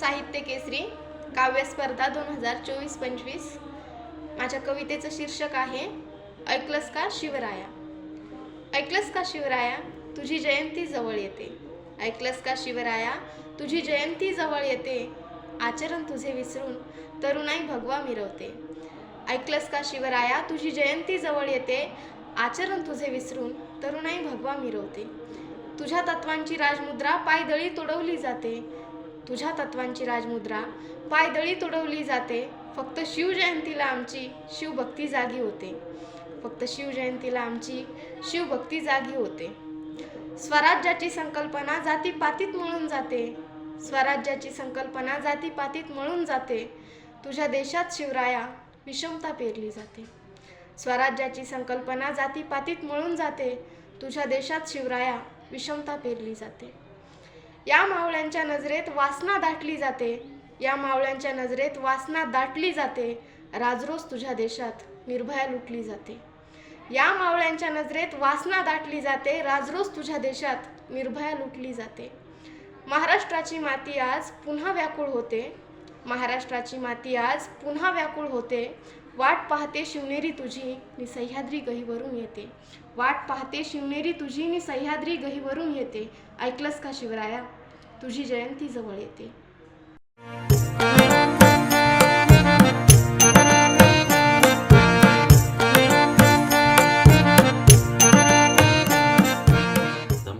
साहित्य केसरी काव्यस्पर्धा दोन हजार चोवीस पंचवीस. माझ्या कवितेचं शीर्षक आहे ऐकलंस का शिवराया? ऐकलंस का शिवराया? तुझी जयंती जवळ येते. ऐकलंस का शिवराया? तुझी जयंती जवळ येते. आचरण तुझे विसरून तरुणाई भगवा मिरवते. ऐकलंस का शिवराया? तुझी जयंती जवळ येते. आचरण तुझे विसरून तरुणाई भगवा मिरवते. तुझ्या तत्वांची राजमुद्रा पायदळी तुडवली जाते. तुझ्या तत्वांची राजमुद्रा. पायदळी तुडवली जाते. फक्त शिवजयंतीला आमची शिवभक्ती जागी होते. फक्त शिवजयंतीला आमची शिवभक्ती जागी होते. स्वराज्याची संकल्पना जातीपातीत मळून जाते. स्वराज्याची संकल्पना जातीपातीत मळून जाते. तुझ्या देशात शिवराया विषमता पेरली जाते. स्वराज्याची संकल्पना जातीपातीत मळून जाते. तुझ्या देशात शिवराया विषमता पेरली जाते. या मावळ्यांच्या नजरेत वासना दाटली जाते. या मावळ्यांच्या नजरेत वासना दाटली जाते. राजरोज तुझ्या देशात निर्भया लुटली जाते. या मावळ्यांच्या नजरेत वासना दाटली जाते. राजरोज तुझ्या देशात निर्भया लुटली जाते. महाराष्ट्राची माती आज पुन्हा व्याकुळ होते. महाराष्ट्राची माती आज पुन्हा व्याकुळ होते. वाट पाहते शिवनेरी तुझी नि सह्याद्री गहीवरून येते. वाट पाहते शिवनेरी तुझी नि सह्याद्री गहीवरून येते. ऐकलंस का शिवराया? तुझी जयंती जवळ येते.